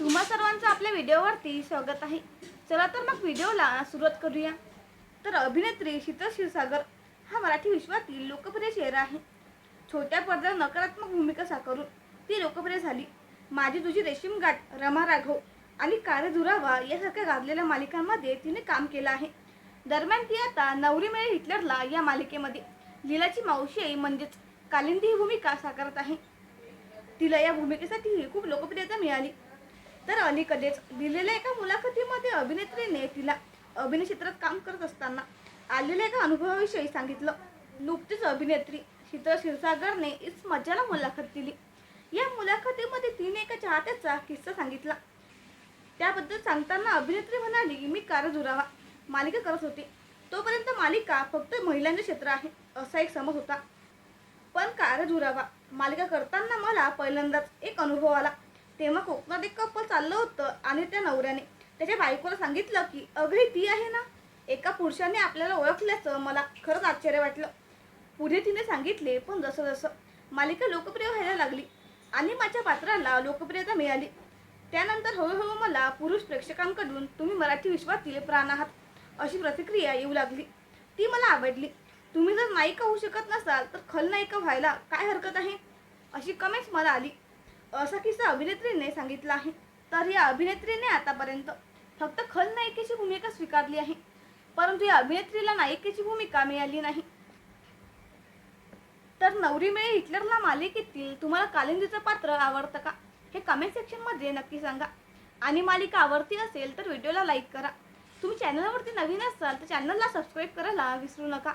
तुम्हा सर्वांचं आपल्या व्हिडिओवरती स्वागत आहे. चला तर मग व्हिडिओला सुरुवात करूया. तर अभिनेत्री शीतल क्षीरसागर हा मराठी विश्वातील लोकप्रिय चेहरा आहे. छोट्या पडद्यावर नकारात्मक भूमिका साकारून ती लोकप्रिय झाली. माझी तुझी रेशीम गाठ रमा राघव आणि कारे दुरावा यासारख्या गाजलेल्या मालिकांमध्ये तिने काम केलं आहे. दरम्यान ती आता नवरी मिळे हिटलरला या मालिकेमध्ये. लीलाची मावशी म्हणजेच कालिंदी ही भूमिका साकारत आहे. तिला या भूमिकेसाठी खूप लोकप्रियता मिळाली. तर अलीकडेच दिलेल्या एका मुलाखतीमध्ये अभिनेत्रीने तिला अभिनय क्षेत्रात काम करत असताना आलेल्या एका अनुभवाविषयी सांगितलं. नुकतीच अभिनेत्री शीतल क्षीरसागरने इस मज्जाला मुलाखत दिली. या मुलाखतीमध्ये तिने एका चाहत्याचा किस्सा सांगितला. त्याबद्दल सांगताना अभिनेत्री म्हणाली मी कारजुरावा मालिका करत होती. तोपर्यंत मालिका फक्त महिलांचे क्षेत्र आहे असा एक समज होता. पण कारजुरावा मालिका करताना मला पहिल्यांदाच एक अनुभव आला. तेव्हा कोकणात एक कपल चाललं होतं आणि त्या नवऱ्याने. त्याच्या बायकोला सांगितलं की अगदी ती आहे ना एका पुरुषाने आपल्याला ओळखल्याचं. मला खरंच आश्चर्य वाटलं. पुढे तिने सांगितले पण जसं जसं मालिका लोकप्रिय व्हायला लागली आणि माझ्या पात्राला लोकप्रियता मिळाली त्यानंतर हळूहळू मला पुरुष प्रेक्षकांकडून तुम्ही मराठी विश्वातील प्राण आहात अशी प्रतिक्रिया येऊ लागली. ती मला आवडली. तुम्ही जर नायिका होऊ शकत नसाल तर खलनायिका व्हायला काय हरकत आहे? अशी कमेंट्स मला आली. असा किस्सा अभिनेत्रीने सांगितला आहे. तर या अभिनेत्रीने आतापर्यंत फक्त खलनायिकेची भूमिका स्वीकारली आहे. परंतु या अभिनेत्रीला नायिकेची भूमिका मिळाली नाही. तर नवरी मिळे हिटलरला मालिकेतील तुम्हाला कालिंदीचं पात्र आवडतं का? हे कमेंट सेक्शनमध्ये नक्की सांगा. आणि मालिका आवडती असेल तर व्हिडिओला लाईक करा. तुम्ही चॅनलवरती नवीन असाल तर चॅनलला सबस्क्राईब करायला विसरू नका.